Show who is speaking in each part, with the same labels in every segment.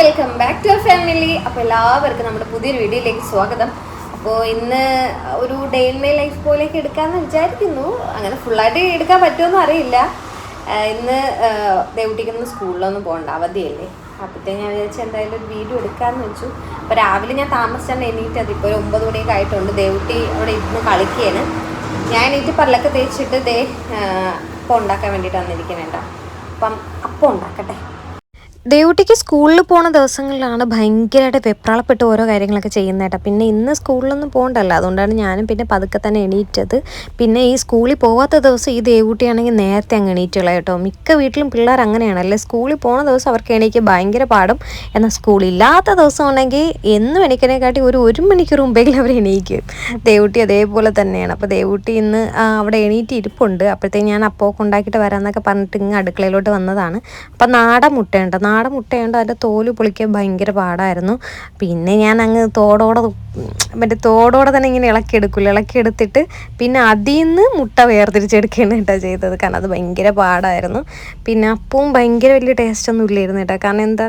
Speaker 1: Welcome back to family അപ്പോൾ എല്ലാവർക്കും നമ്മുടെ പുതിയൊരു വീഡിയോയിലേക്ക് സ്വാഗതം. അപ്പോൾ ഇന്ന് ഒരു ഡേ മൈ ലൈഫ് പോലേക്ക് എടുക്കാമെന്ന് വിചാരിക്കുന്നു. അങ്ങനെ ഫുള്ളായിട്ട് എടുക്കാൻ പറ്റുമെന്ന് അറിയില്ല. ഇന്ന് ദേവുട്ടിക്കൊന്നും സ്കൂളിലൊന്നും പോകണ്ട അവധിയല്ലേ? അപ്പോഴത്തേക്ക് ഞാൻ വിചാരിച്ചു എന്തായാലും ഒരു വീഡിയോ എടുക്കാമെന്ന് വെച്ചു. അപ്പോൾ രാവിലെ ഞാൻ താമസിച്ചാണ് എണീറ്റത്. ഇപ്പോൾ ഒരു ഒമ്പത് മണിയൊക്കെ ആയിട്ടുണ്ട്. ദേവുട്ടി അവിടെ ഇരുന്ന് കളിക്കുകയാണ്. ഞാൻ എണീറ്റ് പല്ലൊക്കെ തേച്ചിട്ട് ദേ അപ്പം ഉണ്ടാക്കാൻ വേണ്ടിയിട്ട് വന്നിരിക്കുന്നുണ്ട് അപ്പം അപ്പം ഉണ്ടാക്കട്ടെ. ദേവുട്ടിക്ക് സ്കൂളിൽ പോണ ദിവസങ്ങളിലാണ് ഭയങ്കരമായിട്ട് വെപ്രാളപ്പെട്ട് ഓരോ കാര്യങ്ങളൊക്കെ ചെയ്യുന്നേട്ടാ പിന്നെ ഇന്ന് സ്കൂളിലൊന്നും പോകണ്ടല്ലോ. അതുകൊണ്ടാണ് ഞാനും പിന്നെ പതുക്കെ തന്നെ എണീറ്റത്. പിന്നെ ഈ സ്കൂളിൽ പോവാത്ത ദിവസം ഈ ദേവുട്ടിയാണെങ്കിൽ നേരത്തെ അങ്ങ് എണീറ്റുള്ള കേട്ടോ. മിക്ക വീട്ടിലും പിള്ളേർ അങ്ങനെയാണല്ലേ. സ്കൂളിൽ പോണ ദിവസം അവർക്ക് എണീക്ക് ഭയങ്കര പാടും. എന്നാൽ സ്കൂളില്ലാത്ത ദിവസം ആണെങ്കിൽ എന്നും എണീക്കണേക്കാട്ടി ഒരു ഒരു മണിക്കൂർ മുമ്പെങ്കിലും അവർ എണീക്കും. ദേവൂട്ടി അതേപോലെ തന്നെയാണ്. അപ്പോൾ ദേവൂട്ടി ഇന്ന് അവിടെ എണീറ്റ് ഇരിപ്പുണ്ട്. അപ്പോഴത്തേക്ക് ഞാൻ അപ്പോൾ ഉണ്ടാക്കിയിട്ട് വരാമെന്നൊക്കെ പറഞ്ഞിട്ട് ഇങ്ങ് അടുക്കളയിലോട്ട് വന്നതാണ്. അപ്പം നാടൻ മുട്ടയുണ്ട്. നാടൻ മുട്ടയുണ്ട്. അതിന്റെ തോൽ പൊളിക്കാൻ ഭയങ്കര പാടായിരുന്നു. പിന്നെ ഞാൻ അങ്ങ് തോടോടെ മറ്റേ തോടോടെ തന്നെ ഇങ്ങനെ ഇളക്കിയെടുക്കില്ല ഇളക്കിയെടുത്തിട്ട് പിന്നെ അതിൽ നിന്ന് മുട്ട വേർതിരിച്ചെടുക്കുകയാണ് കേട്ടോ ചെയ്തത്. കാരണം അത് ഭയങ്കര പാടായിരുന്നു. പിന്നെ അപ്പവും ഭയങ്കര വലിയ ടേസ്റ്റ് ഒന്നും ഇല്ലായിരുന്നു കേട്ടോ. കാരണം എന്താ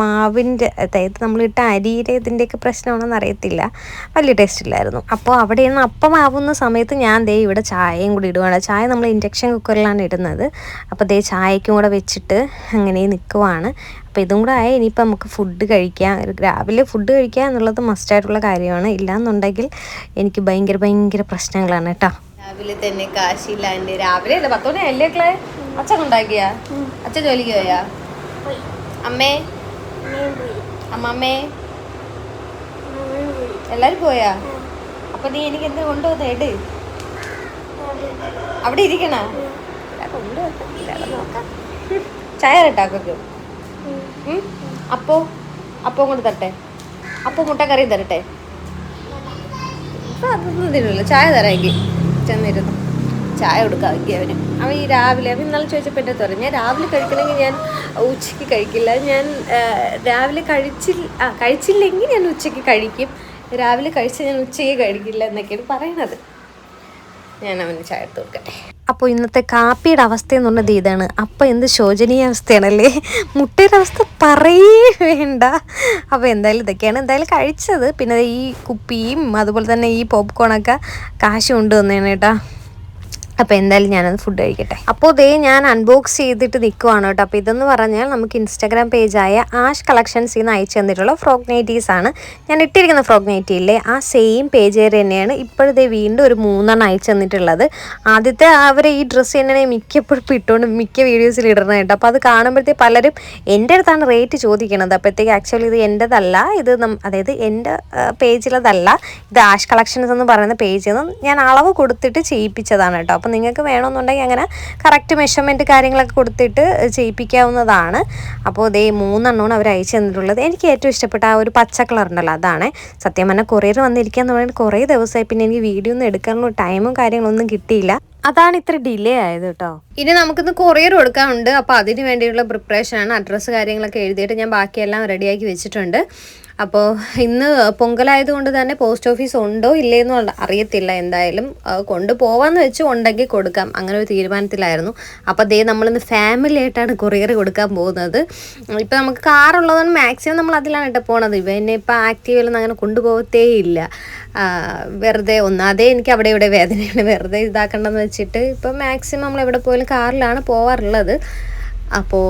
Speaker 1: മാവിന്റെ അതായത് നമ്മളിട്ട അരിയുടെ ഇതിന്റെയൊക്കെ പ്രശ്നമാണെന്ന് അറിയത്തില്ല. വലിയ ടേസ്റ്റ് ഇല്ലായിരുന്നു. അപ്പോൾ അവിടെ നിന്ന് അപ്പം ആവുന്ന സമയത്ത് ഞാൻ ദേ ഇവിടെ ചായയും കൂടി ഇടുവാണ്. ചായ നമ്മൾ ഇൻഡക്ഷൻ കുക്കറിലാണ് ഇടുന്നത്. അപ്പോൾ ദേ ചായക്കും കൂടെ വെച്ചിട്ട് അങ്ങനെ നിൽക്കുവാണ്. അപ്പോൾ ഇതും കൂടെ ആയാൽ ഇനിയിപ്പോൾ നമുക്ക് ഫുഡ് കഴിക്കാം. രാവിലെ ഫുഡ് കഴിക്കുക എന്നുള്ളത് മസ്റ്റായിട്ടുള്ള കാര്യമാണ്. ഇല്ലയെന്നുണ്ടെങ്കിൽ എനിക്ക് ഭയങ്കര ഭയങ്കര പ്രശ്നങ്ങളാണ് കേട്ടോ. രാവിലെ തന്നെ കാശില്ലാണ്ട് രാവിലെ അല്ല പത്തോണി അല്ലേ അച്ഛൻ ഉണ്ടാക്കിയാ? അച്ഛൻ ജോലിക്ക് പോയാ. അമ്മേ? അമ്മമ്മേ. എല്ലാരും പോയാ? അപ്പൊ നീ എനിക്ക് എന്ത് കൊണ്ടുവന്ന എട്. അവിടെ ഇരിക്കണ? ചായ കേട്ടാക്കൊക്കെ അപ്പോ? അപ്പോ കൊണ്ട് തരട്ടെ. അപ്പോ മുട്ടക്കറിയും തരട്ടെ. അതൊന്നും തരുമല്ലോ ചായ തരാമെങ്കിൽ ചെന്നിരുന്നു. ചായ കൊടുക്കാൻ വയ്ക്കുക അവന്. അവൻ ഈ രാവിലെ അവൻ ഇന്നലെ ചോദിച്ചപ്പോൾ എന്റെ തുറ ഞാൻ രാവിലെ കഴിക്കണമെങ്കിൽ ഞാൻ ഉച്ചയ്ക്ക് കഴിക്കില്ല. ഞാൻ രാവിലെ കഴിച്ചില്ല ആ കഴിച്ചില്ലെങ്കിൽ ഞാൻ ഉച്ചയ്ക്ക് കഴിക്കും. രാവിലെ കഴിച്ചാൽ ഞാൻ ഉച്ചയ്ക്ക് കഴിക്കില്ല എന്നൊക്കെയാണ് പറയണത്. ഞാൻ അവന് ചായ എടുത്ത് കൊടുക്കട്ടെ. അപ്പോൾ ഇന്നത്തെ കാപ്പിയുടെ അവസ്ഥ എന്ന് പറഞ്ഞത് ഇതാണ്. അപ്പോൾ എന്ത് ശോചനീയ അവസ്ഥയാണല്ലേ? മുട്ടയുടെ അവസ്ഥ പറയേ വേണ്ട. അപ്പോൾ എന്തായാലും ഇതൊക്കെയാണ് എന്തായാലും കഴിച്ചത്. പിന്നെ ഈ കുപ്പിയും അതുപോലെ തന്നെ ഈ പോപ്കോണൊക്കെ കാശ് കൊണ്ടുവന്നേനെ കേട്ടോ. അപ്പോൾ എന്തായാലും ഞാനത് ഫുഡ് കഴിക്കട്ടെ. അപ്പോൾ ഇതേ ഞാൻ അൺബോക്സ് ചെയ്തിട്ട് നിൽക്കുവാണ് കേട്ടോ. അപ്പോൾ ഇതെന്ന് പറഞ്ഞാൽ നമുക്ക് ഇൻസ്റ്റാഗ്രാം പേജായ ആഷ് കളക്ഷൻസിൽ നിന്ന് അയച്ചു തന്നിട്ടുള്ള ഫ്രോക്ക് നൈറ്റീസ് ആണ്. ഞാൻ ഇട്ടിരിക്കുന്ന ഫ്രോക്ക് നൈറ്റി ഇല്ലേ ആ സെയിം പേജ് തന്നെയാണ് ഇപ്പോഴത്തെ വീണ്ടും ഒരു മൂന്നെണ്ണം അയച്ചു തന്നിട്ടുള്ളത്. ആദ്യത്തെ അവർ ഈ ഡ്രസ്സ് തന്നെയാണ് മിക്കപ്പോഴും ഇട്ടുകൊണ്ട് മിക്ക വീഡിയോസിൽ ഇടുന്നത് കേട്ടോ. അപ്പോൾ അത് കാണുമ്പോഴത്തേ പലരും എന്റെ അടുത്താണ് റേറ്റ് ചോദിക്കണത്. അപ്പോഴത്തേക്ക് ആക്ച്വലി ഇത് എന്റെതല്ല. ഇത് അതായത് എന്റെ പേജിലതല്ല ഇത് ആഷ് കളക്ഷൻസ് എന്ന് പറയുന്ന നിന്ന് ഞാൻ അളവ് കൊടുത്തിട്ട് ചെയ്യിപ്പിച്ചതാണ് കേട്ടോ. അപ്പോൾ നിങ്ങൾക്ക് വേണമെന്നുണ്ടെങ്കിൽ അങ്ങനെ കറക്റ്റ് മെഷർമെന്റ് കാര്യങ്ങളൊക്കെ കൊടുത്തിട്ട് ചെയ്യിപ്പിക്കാവുന്നതാണ്. അപ്പോൾ ഇതേ മൂന്നെണ്ണമാണ് അവർ അയച്ചു തന്നിട്ടുള്ളത്. എനിക്ക് ഏറ്റവും ഇഷ്ടപ്പെട്ട ആ ഒരു പച്ച കളർ ഉണ്ടല്ലോ അതാണ്. സത്യം പറഞ്ഞാൽ കൊറിയർ വന്നിരിക്കുക എന്ന് കുറേ ദിവസമായി പിന്നെ എനിക്ക് വീഡിയോ ഒന്നും എടുക്കാനുള്ള ടൈമും കാര്യങ്ങളൊന്നും കിട്ടിയില്ല. അതാണ് ഇത്ര ഡിലേ ആയത് കേട്ടോ. ഇനി നമുക്കിന്ന് കൊറിയർ കൊടുക്കാനുണ്ട്. അപ്പോൾ അതിന് വേണ്ടിയുള്ള പ്രിപ്പറേഷനാണ് അഡ്രസ്സ് കാര്യങ്ങളൊക്കെ എഴുതിയിട്ട് ഞാൻ ബാക്കിയെല്ലാം റെഡിയാക്കി വെച്ചിട്ടുണ്ട്. അപ്പോൾ ഇന്ന് പൊങ്കലായതുകൊണ്ട് തന്നെ പോസ്റ്റ് ഓഫീസ് ഉണ്ടോ ഇല്ലേന്നോ അറിയത്തില്ല എന്തായാലും. കൊണ്ടുപോവാന്ന് വെച്ച് ഉണ്ടെങ്കിൽ കൊടുക്കാം. അങ്ങനെ ഒരു തീരുമാനത്തിലായിരുന്നു. അപ്പോൾ ദേ നമ്മളിന്ന് ഫാമിലി ആയിട്ടാണ് കൊറിയർ കൊടുക്കാൻ പോകുന്നത്. ഇപ്പോൾ നമുക്ക് കാറുള്ളതുകൊണ്ട് മാക്സിമം നമ്മൾ അതിലാണ് ഇട്ട് പോണത്. ഇവനെ ഇപ്പോൾ ആക്റ്റീവിലൊന്നും അങ്ങനെ കൊണ്ടുപോകത്തേ ഇല്ല. വെറുതെ ഒന്നാതെ എനിക്ക് അവിടെ ഇവിടെ വേദനയാണ്. വെറുതെ ഇതാക്കണ്ടെന്ന് വെച്ചിട്ട് ഇപ്പം മാക്സിമം നമ്മൾ എവിടെ പോയാലും കാറിലാണ് പോവാറുള്ളത്. അപ്പോൾ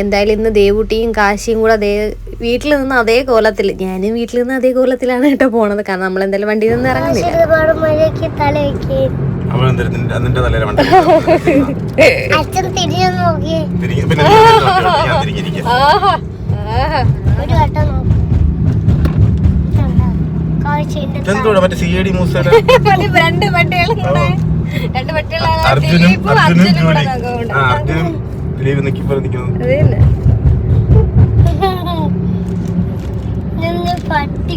Speaker 1: എന്തായാലും ഇന്ന് ദേവൂട്ടിയും കാശിയും കൂടെ അതേ വീട്ടിൽ നിന്ന് അതേ കോലത്തിൽ ഞാനും വീട്ടിൽ നിന്ന് അതേ കോലത്തിലാണ് കേട്ടോ പോണത്. കാരണം നമ്മൾ എന്തായാലും വണ്ടിയിൽ നിന്ന് ഇറങ്ങുന്നില്ല.
Speaker 2: മറ്റേ സി ഐ ഡി
Speaker 1: രണ്ട് പട്ടികളും
Speaker 2: അർജുനും അർജുനും ജോലി ആ അർജുനും ദിലീപ് നിൽക്കുന്നത്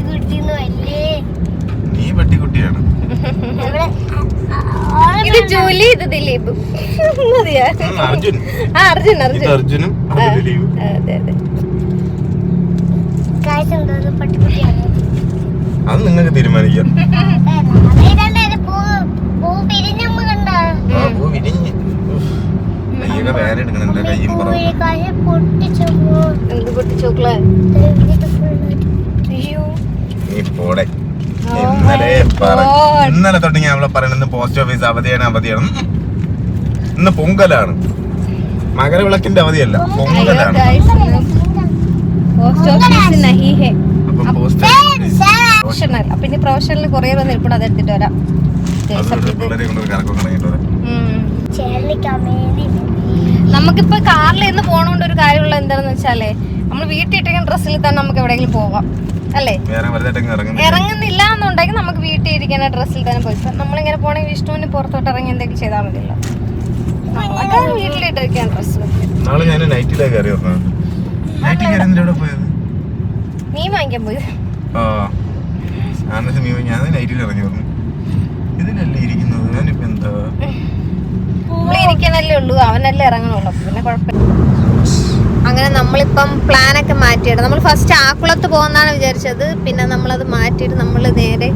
Speaker 3: കുട്ടിന്ന് വല്ലേ
Speaker 2: നീ പട്ടിക്കുട്ടിയാണ്
Speaker 1: ഇത് ജോലി ഇത് ദിലീപ്.
Speaker 2: അർജുൻ.
Speaker 1: അർജുൻ
Speaker 2: അർജുനും അത് നിങ്ങൾക്ക് തീരുമാനിക്കാം.
Speaker 3: പൂ
Speaker 2: വിരിഞ്ഞ് ഉഫ്. കയ്യൊക്കെ വേന എടുക്കണം എന്റെ കയ്യും പുറം
Speaker 3: കായ
Speaker 1: എന്ത്
Speaker 2: ഇന്നലെ ഇന്നലെ തൊട്ട് ഞാൻ അവളെ പറയണെന്ന് പോസ്റ്റ് ഓഫീസ് അവധിയാണ് അവധിയാണ്. ഇന്ന് പൊങ്കലാണ്. മകരവിളക്കിന്റെ അവധിയല്ല പൊങ്കലാണ്.
Speaker 1: പോസ്റ്റ് ഓഫീസ് നഹി ഹേ
Speaker 2: അപ്പം പോസ്റ്റ്
Speaker 1: പ്രൊഫഷണൽ അപ്പൊ ഇനി പ്രൊഫഷണൽ കൊറിയർ വന്ന് ഇരിപ്പുണ്ട് അത് എടുത്തിട്ട് വരാം.
Speaker 2: അതൊരു പിള്ളേരെ കൊണ്ട് കറക്കൊക്കെ തുടങ്ങിയിട്ട് വരാം.
Speaker 1: ഉം.
Speaker 3: ചേർന്നിക്കാൻ വേണ്ടി
Speaker 1: നമുക്കിപ്പോ കാറിൽ ഇന്ന് പോണോണ്ട് ഒരു കാര്യമുള്ള എന്താണെന്ന് വെച്ചാലേ നമ്മൾ വീട്ടിൽ ഇട്ടിരിക്കുന്ന ഡ്രസ്സിൽ തന്നെ നമുക്ക് എവിടെയെങ്കിലും പോവാം അല്ലേ?
Speaker 2: ഇറങ്ങുന്നില്ല.
Speaker 1: എന്നുണ്ടെങ്കിൽ നമുക്ക് വീട്ടിൽ ഇരിക്കുന്ന ഡ്രസ്സിൽ തന്നെ പോയി. നമ്മളിങ്ങനെ പോണെങ്കിൽ വിഷ്ണുവിന് പുറത്തോട്ട് ഇറങ്ങി എന്തെങ്കിലും ചെയ്താൽ മതിയല്ലോ. വീട്ടിലിട്ടിരിക്കാൻ ഡ്രസ്സ് നീ വാങ്ങിക്കാൻ
Speaker 2: പോയത്. ഞാൻ നൈറ്റിൽ ഇറങ്ങി ഇതിലല്ലേ ഇരിക്കുന്നത്? ഞാനിപ്പോ എന്താ?
Speaker 1: നമ്മൾ ഇരിക്കാനല്ലേ ഉള്ളൂ അവനല്ലേ ഇറങ്ങണുള്ളൂ. പിന്നെ കുഴപ്പമില്ല. അങ്ങനെ നമ്മളിപ്പം പ്ലാനൊക്കെ മാറ്റിയിട്ട് നമ്മൾ ഫസ്റ്റ് ആക്കുളത്ത് പോകുന്നാണ് വിചാരിച്ചത്. പിന്നെ നമ്മളത് മാറ്റിയിട്ട് നമ്മൾ നേരെ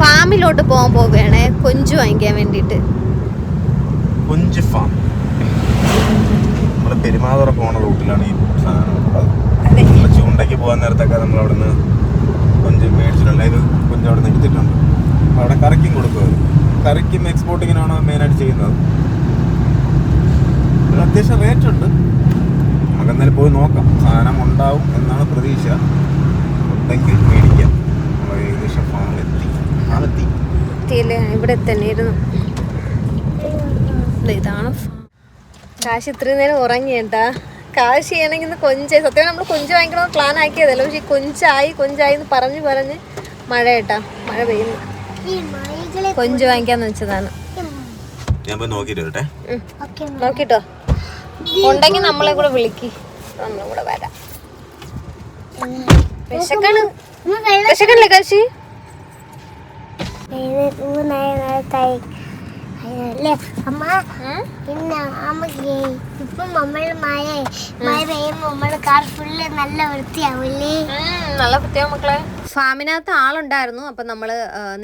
Speaker 1: ഫാമിലോട്ട് പോകാൻ പോവുകയാണ്. കൊഞ്ച് വാങ്ങിക്കാൻ വേണ്ടിയിട്ട്.
Speaker 2: കൊഞ്ച് ഫാം. നമ്മൾ പെരുമാതുറ പോണ റൂട്ടിലാണ് ഈ സാധനം. ചൂണ്ടയ്ക്ക് പോകാൻ നേരത്തൊക്കെ നമ്മൾ അവിടുന്ന് കൊഞ്ച് മേടിച്ചിട്ടുണ്ട്. ഇത് കൊഞ്ച് അവിടെ നിന്ന് എടുത്തിട്ടുണ്ട്. അവിടെ കറിക്കും കൊടുക്കും അത്. കറിക്കും എക്സ്പോർട്ടിങ്ങിനാണ് മെയിനായിട്ട് ചെയ്യുന്നത്? അത്യാവശ്യം റേറ്റ് ഉണ്ട്. നമുക്ക് എന്തായാലും പോയി നോക്കാം. സാധനം ഉണ്ടാവും എന്നാണ് പ്രതീക്ഷ. ഉണ്ടെങ്കിൽ മേടിക്കാം. നമ്മൾ ഏകദേശം ഫാമിലെത്തി ഫാമെത്തി
Speaker 1: ഇവിടെ തന്നെ ഇരുന്നു ദേ ഇതാണ്. കാശ് ഇത്രയും നേരം ഉറങ്ങി കേട്ടാ കാശ് ചെയ്യണമെങ്കിൽ കൊഞ്ചായി സത്യം നമ്മൾ കൊഞ്ച് വാങ്ങിക്കണമെന്ന് പ്ലാൻ ആക്കിയതല്ല. പക്ഷെ കൊഞ്ചായി കൊഞ്ചായി എന്ന് പറഞ്ഞ് പറഞ്ഞ് മഴ കേട്ടാ. മഴ പെയ്യുന്നു. കൊഞ്ച് വാങ്ങിക്കാന്ന് വെച്ചതാണ്.
Speaker 2: ഞാൻ പോയി.
Speaker 1: നോക്കിട്ടോ. ഉണ്ടെങ്കിൽ നമ്മളെ കൂടെ വിളിക്ക്. ഒന്നുകൂടെ കൂടെ വരാം. വിശക്കാണ്. വിശക്കല്ലേ കാശി?
Speaker 3: അല്ലേ അമ്മ പിന്നെ അമ്മയ്ക്ക് ഇപ്പം നമ്മൾ മഴ മഴ പെയ്യുമ്പോ നമ്മൾ കാർ ഫുള്ള് നല്ല വൃത്തിയാവില്ലേ?
Speaker 1: നല്ല വൃത്തിയാവും മക്കളെ. ഫാമിനകത്ത് ആളുണ്ടായിരുന്നു. അപ്പം നമ്മൾ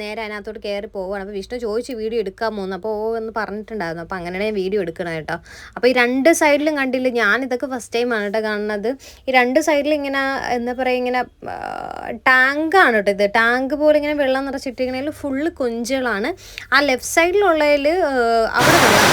Speaker 1: നേരെ അതിനകത്തോട്ട് കയറി പോവുകയാണ് അപ്പോൾ വിഷ്ണു ചോദിച്ചു വീഡിയോ എടുക്കാൻ പോകുന്നു? അപ്പോൾ ഓ എന്ന് പറഞ്ഞിട്ടുണ്ടായിരുന്നു. അപ്പോൾ അങ്ങനെയാണ് വീഡിയോ എടുക്കണം കേട്ടോ അപ്പോൾ ഈ രണ്ട് സൈഡിലും കണ്ടില്ല ഞാൻ ഇതൊക്കെ ഫസ്റ്റ് ടൈമാണ് കേട്ടോ കാണുന്നത്. ഈ രണ്ട് സൈഡിൽ ഇങ്ങനെ എന്താ പറയുക ഇങ്ങനെ ടാങ്കാണ് കേട്ടോ ഇത്. ടാങ്ക് പോലെ ഇങ്ങനെ വെള്ളം നിറച്ചിട്ടിരിക്കണതിൽ ഫുള്ള് കൊഞ്ചുകളാണ്. ആ ലെഫ്റ്റ് സൈഡിലുള്ളതിൽ അവിടെ വെള്ളം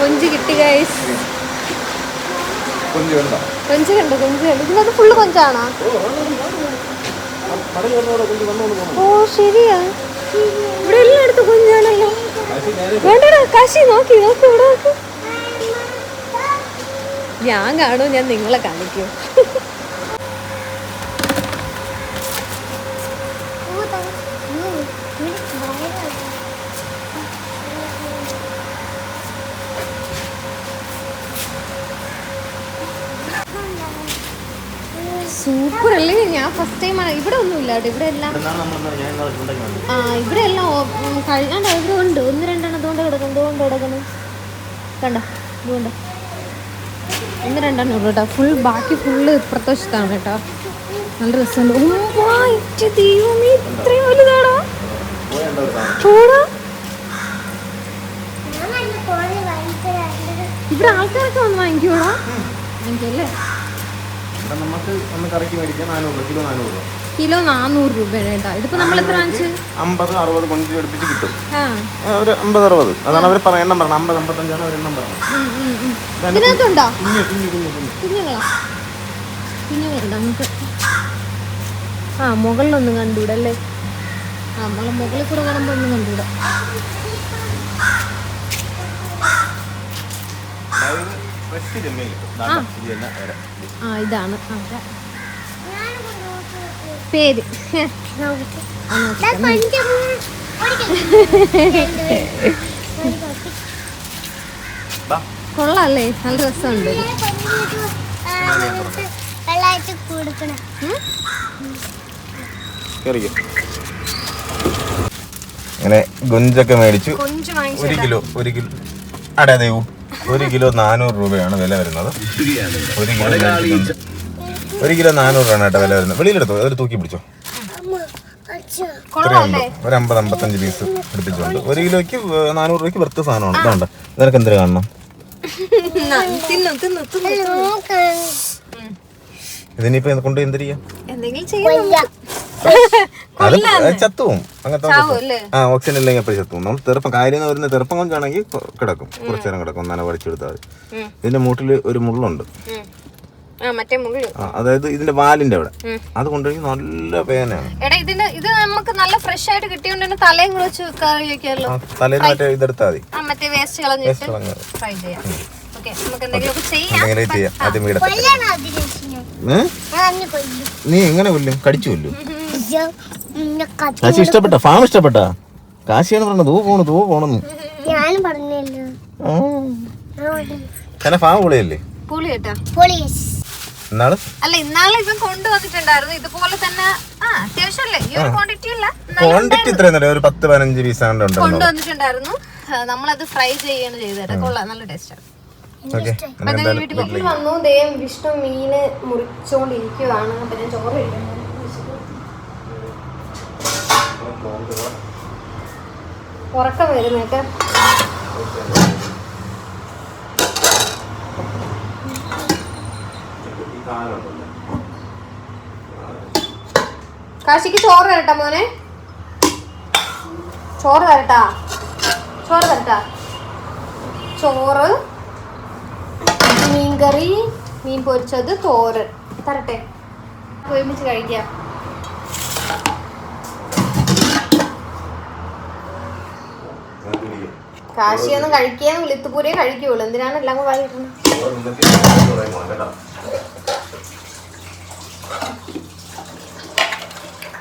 Speaker 1: കൊഞ്ച് കിട്ടി ഗൈസ്
Speaker 2: കൊഞ്ച് കണ്ടോ
Speaker 1: കൊഞ്ച് കണ്ടു? കൊഞ്ച് കണ്ടു? ഇതിനകത്ത് ഫുള്ള് കൊഞ്ചാണോ? ഓ ശരിയാ. ഇവിടെ എല്ലായിടത്തും കൊഞ്ചാണല്ലോ. വേണ്ടടാ കാശി നോക്കി നോക്കി ഇവിടെ നോക്കി. ഞാൻ കാണൂ ഞാൻ നിങ്ങളെ കാണിക്കും. അല്ലേ ഞാൻ ഫസ്റ്റ് ടൈമാണ് ഇവിടെ ഒന്നുമില്ല കേട്ടോ. ഇവിടെ എല്ലാം ആ ഇവിടെ എല്ലാം ഉം, ഇവിടെ ഉണ്ട്. ഒന്ന് രണ്ടെണ്ണം അതുകൊണ്ട് കിടക്കുന്നു അതുകൊണ്ട് കിടക്കുന്നു. കണ്ടോ? അതുകൊണ്ട് ഒന്ന് രണ്ടെണ്ണം ഉള്ളു കേട്ടോ. ഫുൾ ബാക്കി ഫുള്ള് ഇപ്പുറത്തെ വശത്താണ് കേട്ടോ. നല്ല രസമുണ്ട്. ദൈവമേ ഇത്രയും വലുതാണോ പോടാ ഇവിടെ? ആൾക്കാരൊക്കെ വന്ന് വാങ്ങിക്കൂടാ വാങ്ങിക്കല്ലേ?
Speaker 2: ഇവിടെ നമുക്ക് ഒന്ന് കറിക്ക് മേടിക്കാം. നാനൂറ് രൂപ കിലോ നാനൂറ് രൂപ.
Speaker 1: കിലോ നാനൂറ് രൂപയാണ് കേട്ടോ ഇതിപ്പോ നമ്മൾ എത്ര വാങ്ങിച്ചു?
Speaker 2: അമ്പത് അറുപത് കൊഞ്ച് എടുപ്പിച്ച് കിട്ടും. ഒരു അമ്പത് അറുപത്. അതാണ് അവർ പറയുന്ന എണ്ണം പറഞ്ഞത് അമ്പത് അമ്പത്തഞ്ചാണ് അവർ എണ്ണം പറഞ്ഞത്
Speaker 1: ആ മുകളിലൊന്നും കണ്ടൂടെ അല്ലേ ആ നമ്മളെ മുകളിൽ കൂടെ കാണുമ്പോൾ ഒന്നും കണ്ടൂടെ ആ. ഇതാണ്. പേര്. കൊള്ളാല്ലേ? നല്ല രസമുണ്ട്.
Speaker 2: അങ്ങനെ ഗുഞ്ചൊക്കെ മേടിച്ചു. ഒരു കിലോ ഒരു കിലോ. അടേ ദേവു ഒരു കിലോ നാനൂറ് രൂപയാണ് വില വരുന്നത്. ഒരു കിലോ. ഒരു കിലോ നാനൂറ് രൂപയാണ് കേട്ടോ വില വരുന്നത്. വെളിയിലെടുത്തോ? അതൊരു തൂക്കി പിടിച്ചോ? ഒരു അമ്പത് അമ്പത്തഞ്ച് പീസ് എടുപ്പിച്ചുണ്ട് ഒരു കിലോയ്ക്ക് നാനൂറ് രൂപയ്ക്ക് വെറുത്ത സാധനമാണ്. ഇതുണ്ട്. നിനക്ക് എന്തിനു കാണണം? ഇതിനിപ്പോ കൊണ്ട് എന്തിരിക്കാം
Speaker 1: എന്തെങ്കിലും ചെയ്യാം
Speaker 2: അത് ചത്തുവും അങ്ങനത്തെ? ആ ഓക്സിജൻ ഇല്ലെങ്കിൽ എപ്പോഴും ചത്തുവും നമ്മൾ തെറുപ്പം കാര്യം വരുന്ന തെറുപ്പം കൊണ്ടാണെങ്കിൽ കിടക്കും. കുറച്ചു നേരം കിടക്കും. നന വടിച്ചെടുത്താൽ. മതി ഇതിന്റെ മൂട്ടിൽ ഒരു മുള്ളുണ്ട്.
Speaker 1: ഉം. ആ മറ്റേ മുകിൽ
Speaker 2: ആ, അതായത് ഇതിന്റെ വാലിന്റെ അവിടെ. അത് കൊണ്ടുപോയി നല്ല പേനയാണ്
Speaker 1: എടാ ഇതിന്റെ ഇത് നമുക്ക് നല്ല ഫ്രഷ് ആയിട്ട് കിട്ടിയോണ്ട് തന്നെ തലയും കുളിച്ച് കറി വെക്കാമല്ലോ
Speaker 2: ആ, തലേന്ന് മറ്റേ ഇതെടുത്താൽ മതി.
Speaker 1: മറ്റേ വേസ്റ്റ് കളഞ്ഞിട്ട്
Speaker 2: കളഞ്ഞ്.
Speaker 1: ഫ്രൈ ചെയ്യാം.
Speaker 2: നീ എങ്ങനെ കൊല്ലും? കടിച്ചു കൊല്ലും? കാശി ഇഷ്ടപ്പെട്ട? ഫാം ഇഷ്ടപ്പെട്ട? കാശിയാണ് പറഞ്ഞത് തൂ പോണു തൂ പോണെന്ന്.
Speaker 3: ഞാനും പറഞ്ഞല്ലോ?
Speaker 2: അങ്ങനെ ഫാം പൊളിയല്ലേ?
Speaker 1: അല്ല ഇന്നാളെ ഇവൻ കൊണ്ടുവന്നിട്ടുണ്ടായിരുന്നു. ഇതുപോലെ തന്നെ ക്വാണ്ടിറ്റി അല്ല
Speaker 2: ഒരു പത്ത് പതിനഞ്ച് പീസ്
Speaker 1: കൊണ്ടുവന്നിട്ടുണ്ടായിരുന്നു. നമ്മളത് ഫ്രൈ ചെയ്യാണ് ചെയ്തത്. കൊള്ളാം നല്ല ടേസ്റ്റാണ് വന്നു. ദേ വിഷ്ണു മീന് മുറിച്ചോണ്ടിരിക്കുവാണ്. അപ്പൊ ഞാൻ ചോറ് കഴിക്കണം ഉറക്കം വരുന്നേക്ക് കാശിക്ക് ചോറ് തരട്ട മോനെ? ചോറ് തരട്ടാ? ചോറ് തരട്ടാ? ചോറ് മീൻകറി മീൻ പൊരിച്ചത് തോറ് തരട്ടെ? ഒരുമിച്ച് കഴിക്കാം. കാശിയൊന്നും കഴിക്കുകയെന്ന് വിളിത്തുപൂരേ കഴിക്കുള്ളൂ. എന്തിനാണ് എല്ലാം കൂടെ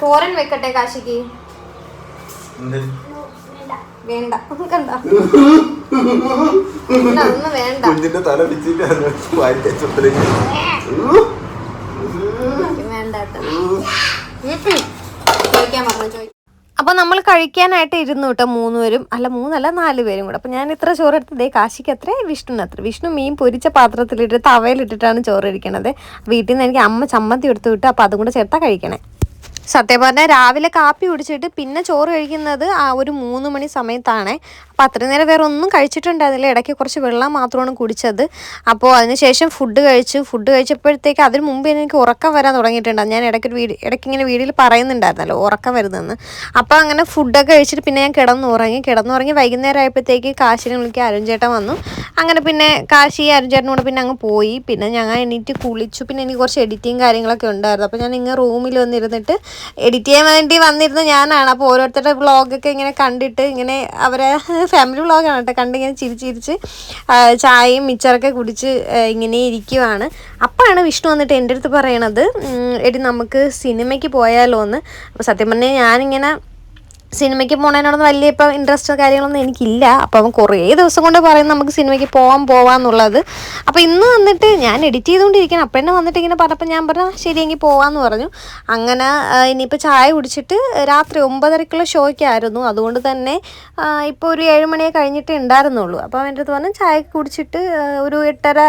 Speaker 1: തോരൻ വെക്കട്ടെ കാശിക്ക്? വേണ്ട. കണ്ട അതൊന്നും വേണ്ട.
Speaker 2: കുഞ്ഞിന്റെ തല പിച്ചിട്ട്
Speaker 1: വേണ്ട ചോദിക്കാൻ പറഞ്ഞു ചോദിക്കാം അപ്പോൾ നമ്മൾ കഴിക്കാനായിട്ട് ഇരുന്നു കേട്ടോ മൂന്നുപേരും. അല്ല മൂന്നല്ല നാല് പേരും കൂടെ. അപ്പോൾ ഞാൻ ഇത്ര ചോറ് എടുത്തത് കാശിക്ക് അത്ര വിഷ്ണുവിന് അത്ര. വിഷ്ണു മീൻ പൊരിച്ച പാത്രത്തിലിട്ട് തവയിലിട്ടിട്ടാണ് ചോറ് ഇരിക്കണത് വീട്ടിൽ നിന്ന് എനിക്ക് അമ്മ ചമ്മന്തി എടുത്തു വിട്ടു അപ്പോൾ അതും കൂടെ ചേർത്താ കഴിക്കണേ. സത്യം പറഞ്ഞാൽ രാവിലെ കാപ്പി കുടിച്ചിട്ട് പിന്നെ ചോറ് കഴിക്കുന്നത് ആ ഒരു മൂന്ന് മണി സമയത്താണ്. അപ്പോൾ അത്രയും നേരം വേറെ ഒന്നും കഴിച്ചിട്ടുണ്ടായിരുന്നില്ല. ഇടയ്ക്ക് കുറച്ച് വെള്ളം മാത്രമാണ് കുടിച്ചത്. അപ്പോൾ അതിനുശേഷം ഫുഡ് കഴിച്ചു. ഫുഡ് കഴിച്ചപ്പോഴത്തേക്ക് അതിന് മുമ്പ് എനിക്ക് ഉറക്കം വരാൻ തുടങ്ങിയിട്ടുണ്ട്. ഞാൻ ഇടയ്ക്ക് വീട് ഇടയ്ക്ക് ഇങ്ങനെ വീഡിയോയിൽ പറയുന്നുണ്ടായിരുന്നല്ലോ ഉറക്കം വരുന്നതെന്ന് അപ്പോൾ അങ്ങനെ ഫുഡൊക്കെ കഴിച്ചിട്ട് പിന്നെ ഞാൻ കിടന്നുറങ്ങി. കിടന്നുറങ്ങി വൈകുന്നേരം ആയപ്പോഴത്തേക്ക് കാശിനെ വിളിക്കുക അരുൺചേട്ടൻ വന്നു. അങ്ങനെ പിന്നെ കാശി അരുൺചേട്ടനും കൂടെ പിന്നെ അങ്ങ് പോയി. പിന്നെ ഞങ്ങൾ എണീറ്റ് കുളിച്ചു. പിന്നെ എനിക്ക് കുറച്ച് എഡിറ്റിങ് കാര്യങ്ങളൊക്കെ ഉണ്ടായിരുന്നു. അപ്പോൾ ഞാൻ ഇങ്ങനെ റൂമിൽ വന്നിരുന്നിട്ട് എഡിറ്റ് ചെയ്യാൻ വേണ്ടി വന്നിരുന്ന ഞാനാണ്. അപ്പോൾ ഓരോരുത്തരുടെ വ്ളോഗൊക്കെ ഇങ്ങനെ കണ്ടിട്ട് ഇങ്ങനെ അവരെ ഫാമിലി വ്ളോഗാണ് കേട്ടോ. കണ്ടിങ്ങനെ ചിരിച്ചിരിച്ച് ചിരിച്ച് ചിരിച്ച് ചായയും മിച്ചറൊക്കെ കുടിച്ച് ഇങ്ങനെ ഇരിക്കുവാണ്. അപ്പോഴാണ് വിഷ്ണു വന്നിട്ട് എന്റെ അടുത്ത് പറയണത്. എടി നമുക്ക് സിനിമയ്ക്ക് പോയാലോ എന്ന് അപ്പോൾ സത്യം പറഞ്ഞാൽ ഞാനിങ്ങനെ സിനിമയ്ക്ക് പോണതിനോടൊന്നും വലിയ ഇപ്പം ഇൻട്രസ്റ്റ് കാര്യങ്ങളൊന്നും എനിക്കില്ല. അപ്പം കുറേ ദിവസം കൊണ്ട് പറയുന്നത് നമുക്ക് സിനിമയ്ക്ക് പോവാൻ പോവാന്നുള്ളത്. അപ്പോൾ ഇന്ന് വന്നിട്ട് ഞാൻ എഡിറ്റ് ചെയ്തുകൊണ്ടിരിക്കണം അപ്പം തന്നെ വന്നിട്ട് ഇങ്ങനെ പറഞ്ഞപ്പോൾ ഞാൻ പറഞ്ഞു ശരി ശരിയെങ്കിൽ പോവാന്ന് പറഞ്ഞു. അങ്ങനെ ഇനിയിപ്പോൾ ചായ കുടിച്ചിട്ട് രാത്രി ഒമ്പതരക്കുള്ള ഷോയ്ക്കായിരുന്നു അതുകൊണ്ട് തന്നെ ഇപ്പോൾ ഒരു ഏഴ് കഴിഞ്ഞിട്ട് ഉണ്ടായിരുന്നുള്ളൂ അപ്പോൾ എന്റെ അടുത്ത് പറഞ്ഞു ചായ കുടിച്ചിട്ട് ഒരു എട്ടര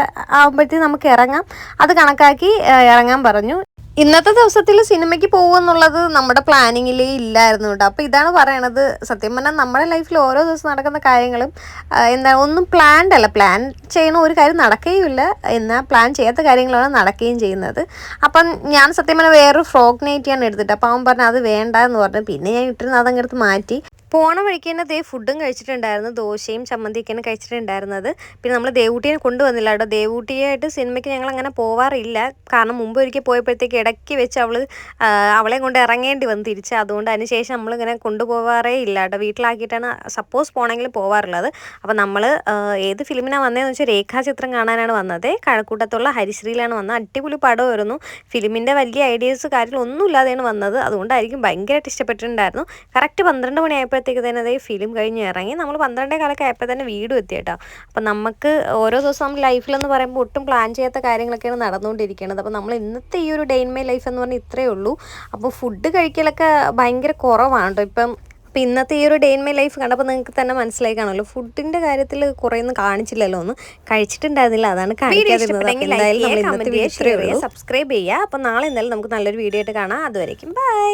Speaker 1: ആകുമ്പോഴത്തേക്ക് നമുക്ക് ഇറങ്ങാം അത് കണക്കാക്കി ഇറങ്ങാൻ പറഞ്ഞു. ഇന്നത്തെ ദിവസത്തിൽ സിനിമയ്ക്ക് പോകുമെന്നുള്ളത് നമ്മുടെ പ്ലാനിങ്ങിലേ ഇല്ലായിരുന്നു കേട്ടോ. അപ്പോൾ ഇതാണ് പറയണത്. സത്യം പറഞ്ഞാൽ നമ്മുടെ ലൈഫിൽ ഓരോ ദിവസം നടക്കുന്ന കാര്യങ്ങളും എന്താ ഒന്നും പ്ലാൻഡ് അല്ല. പ്ലാൻ ചെയ്യുന്ന ഒരു കാര്യം നടക്കുകയുമില്ല. എന്നാൽ പ്ലാൻ ചെയ്യാത്ത കാര്യങ്ങളാണ് നടക്കുകയും ചെയ്യുന്നത്. അപ്പം ഞാൻ സത്യം പറഞ്ഞാൽ വേറൊരു ഫ്രോക്ക് നൈറ്റിയാണ് എടുത്തിട്ട് അപ്പോൾ അവൻ പറഞ്ഞു അത് വേണ്ട എന്ന് പറഞ്ഞു. പിന്നെ ഞാൻ ഇട്ടിരുന്ന് അതങ്ങെടുത്ത് മാറ്റി. പോണ വഴിക്ക് തന്നെ ദേ ഫുഡും കഴിച്ചിട്ടുണ്ടായിരുന്നു ദോശയും ചമ്മന്തിയൊക്കെയാണ് കഴിച്ചിട്ടുണ്ടായിരുന്നത്. പിന്നെ നമ്മൾ ദേവൂട്ടിയെ കൊണ്ടുവന്നില്ല കേട്ടോ. ദേവൂട്ടിയായിട്ട് സിനിമയ്ക്ക് ഞങ്ങൾ അങ്ങനെ പോവാറില്ല. കാരണം മുമ്പ് ഒരിക്കൽ പോയപ്പോഴത്തേക്ക് ഇടയ്ക്ക് വെച്ച് അവൾ അവളെ കൊണ്ട് ഇറങ്ങേണ്ടി വന്ന് തിരിച്ച്. അതുകൊണ്ട് അതിന് ശേഷം നമ്മളിങ്ങനെ കൊണ്ടുപോകാറേ ഇല്ല കേട്ടോ. വീട്ടിലാക്കിയിട്ടാണ് സപ്പോസ് പോകണമെങ്കിൽ പോവാറുള്ളത്. അപ്പോൾ നമ്മൾ ഏത് ഫിലിമിനാണ് വന്നതെന്ന് വെച്ചാൽ രേഖാചിത്രം കാണാനാണ് വന്നത്. കഴക്കൂട്ടത്തുള്ള ഹരിശ്രീയിലാണ് വന്നത്. അടിപൊളി പടമായിരുന്നു. ഫിലിമിന്റെ വലിയ ഐഡിയസ് കാര്യങ്ങളൊന്നും ഇല്ലാതെയാണ് വന്നത്. അതുകൊണ്ടായിരിക്കും ഭയങ്കരമായിട്ട് ഇഷ്ടപ്പെട്ടിട്ടുണ്ടായിരുന്നു. കറക്റ്റ് പന്ത്രണ്ട് മണിയായപ്പോൾ ആയപ്പോഴത്തേക്ക് തന്നെ അതേ ഫിലിം കഴിഞ്ഞ് ഇറങ്ങി. നമ്മൾ പന്ത്രണ്ടേ കാലൊക്കെ ആയപ്പോൾ തന്നെ വീടും എത്തി കേട്ടോ. അപ്പം നമുക്ക് ഓരോ ദിവസം നമ്മൾ ലൈഫിലെന്ന് പറയുമ്പോൾ ഒട്ടും പ്ലാൻ ചെയ്യാത്ത കാര്യങ്ങളൊക്കെയാണ് നടന്നുകൊണ്ടിരിക്കുന്നത് അപ്പോൾ നമ്മൾ ഇന്നത്തെ ഈ ഒരു ഡേ ഇൻ മൈ ലൈഫ് എന്ന് പറഞ്ഞാൽ ഇത്രയേ ഉള്ളൂ. അപ്പോൾ ഫുഡ് കഴിക്കലൊക്കെ ഭയങ്കര കുറവാണ് കേട്ടോ. ഇപ്പം അപ്പം ഇന്നത്തെ ഈ ഒരു ഡേ ഇൻ മൈ ലൈഫ് കണ്ടപ്പോൾ നിങ്ങൾക്ക് തന്നെ മനസ്സിലായി കാണുമല്ലോ ഫുഡിന്റെ കാര്യത്തിൽ കുറേ ഒന്നും കാണിച്ചില്ലല്ലോ ഒന്ന് കഴിച്ചിട്ടുണ്ടായിരുന്നില്ല. അതാണ് കാണിക്കാതിരുന്നത്. സബ്സ്ക്രൈബ് ചെയ്യുക അപ്പോൾ നാളെ എന്തായാലും നമുക്ക് നല്ലൊരു വീഡിയോ ആയിട്ട് കാണാം. അതുവരേക്കും ബൈ